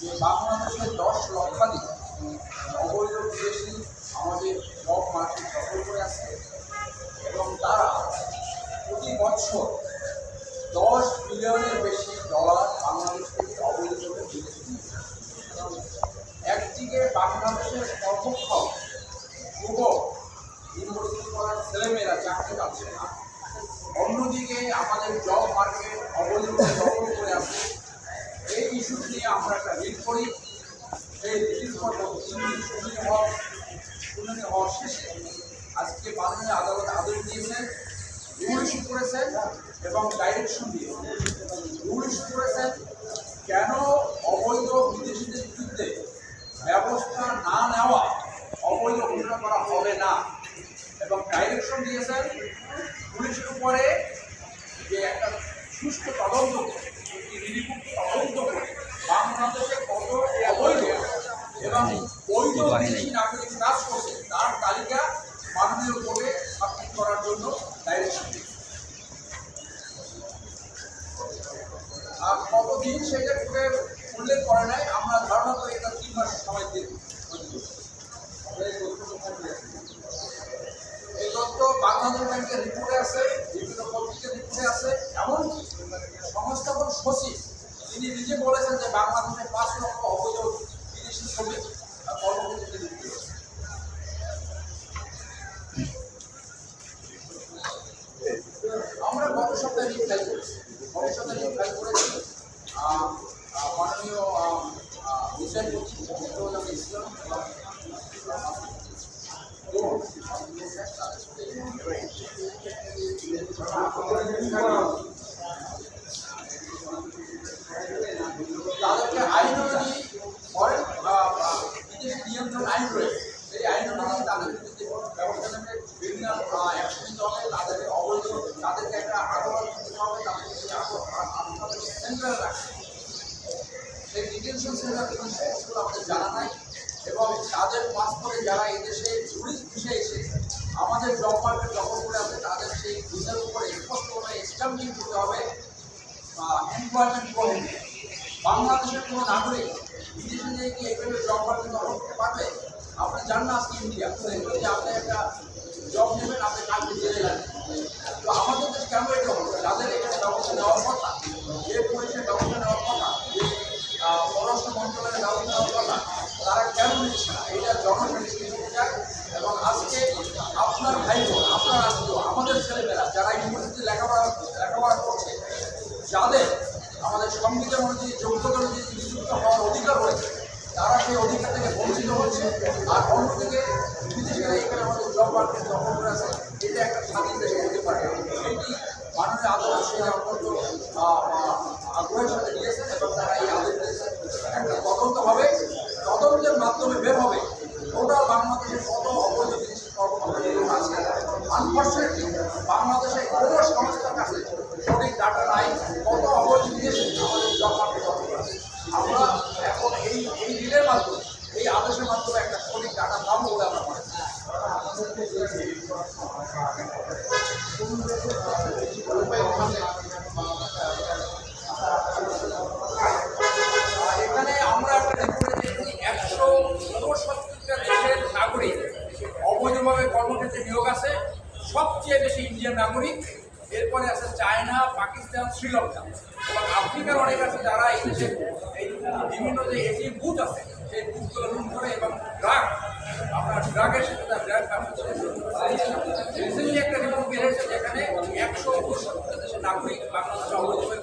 যে বাংলাদেশে দশ লক্ষাধিক অবৈধ বিদেশি আমাদের জব মার্কেট দখল করে আছে এবং তারা প্রতি বছর দশ বিলিয়নের বেশি ডলার বাংলাদেশ থেকে অবৈধভাবে বিদেশে নিয়ে। একদিকে বাংলাদেশের সর্বক্ষণ যুবক ইউনিভার্সিটি পড়ার ছেলেমেয়েরা চাকরি পাচ্ছে না, অন্যদিকে আমাদের জব মার্কেট আছে এই ইস্যু নিয়ে আমরা একটা রিট করি। সেই রিলিজ শুনানি হওয়ার শুনানি হওয়ার শেষে আজকে মাননীয় আদালত আদেশ দিয়েছেন রুল ইস্যু করেছেন এবং ডাইরেকশন দিয়েছেন রুল ইস্যু করেছেন কেন অবৈধ বিদেশিদের বিরুদ্ধে ব্যবস্থা না নেওয়া অবৈধ ঘোষণা করা হবে না? এবং ডাইরেকশন দিয়েছেন পুলিশের উপরে যে একটা সুস্থ তদন্ত একটি নিরপেক্ষ তদন্ত করে বাংলাদেশে এবং বৈধ বিদেশি নাগরিক তার তালিকা মাননীয় কোর্টে সাবমিট করার জন্য ডাইরেকশন আর কতদিন সেটা কোর্টে উল্লেখ করে নাই আমরা ধারণা করি এটা তিন মাস সময় তথ্য বাংলাদেশ ব্যাংকের রিপোর্টে আছে বিভিন্ন পত্রিকার রিপোর্টে আছে এমনকি সংস্থাপন সচিব তিনি নিজে বলেছেন যে বাংলাদেশে পাঁচ লক্ষ অবৈধ বিদেশি শ্রমিক কর্মক্ষেত্রে আমরা গত সপ্তাহে রিপ্লাই করেছি। গত সপ্তাহে রিপ্লাই করেছি মাননীয় আহ, আহ, ইসলাম তাদের পাসপোর্টে যারা এদেশে টুরিস্ট ভিসে এসে করে আছে বাংলাদেশের কোনো নাগরিক বিদেশে গিয়ে কি এভাবে জব মার্কেট দখল করতে পারবে? আপনি জান না আজকে ইন্ডিয়া আপনি একটা জব নেবেন, আপনি কালকে জেলে যাবেন। তো আমাদের কেন এটা হলো এখানে ব্যবস্থা নেওয়ার কথা, যে পুলিশের ব্যবস্থা নেওয়ার কথা, যে পররাষ্ট্র মন্ত্রণালয়ের ব্যবস্থা কথা, তারা কেন না? এটা চায় এবং আজকে আপনার ভাই আপনার আমাদের ছেলেমেয়েরা যারা ইউনিভার্সিটি লেখাপড়া লেখাপড়া করছে, যাদের আমাদের সংবিধান অনুযায়ী যোগ্যতা অনুযায়ী নিযুক্ত হওয়ার অধিকার রয়েছে তারা সেই অধিকার থেকে বঞ্চিত হচ্ছে। আর অন্যদিকে বিদেশিরা এখানে আমাদের জব মার্কেট দখল করে আছে, এটা একটা স্বাধীন দেশে হতে পারে। এটি মাননীয় আদালত সেই অত্যন্ত আগ্রহের সাথে নিয়েছেন এবং তারা এই আদেশ দিয়েছেন একটা তদন্ত হবে, তদন্তের মাধ্যমে বের হবে। টোটাল বাংলাদেশের কত অবৈধ বিদেশি কর্মকর্তা আছে আনফর্চুনেটলি এই আদেশের মাধ্যমে একটা সঠিক ডাটা পাবো বলে আমরা মনে এখানে আমরা একশো ঊনসত্তরটা দেশের নাগরিক অবৈধভাবে কর্মক্ষেত্রে নিয়োগ আছে। সবচেয়ে বেশি ইন্ডিয়ান নাগরিক, এরপরে আছে চায়না, পাকিস্তান, শ্রীলঙ্কা। এবং আফ্রিকার অনেক আছে যারা এই দেশে বিভিন্ন যে এটিএম বুথ আছে সেই বুথগুলো লুট করে এবং ড্রাগ আপনার ড্রাগের সাথে তার ড্রাগ রিসেন্টলি একটা রিপোর্ট বের হয়েছে যেখানে একশো ঊনসত্তর দেশের নাগরিক বাংলাদেশে অবৈধভাবে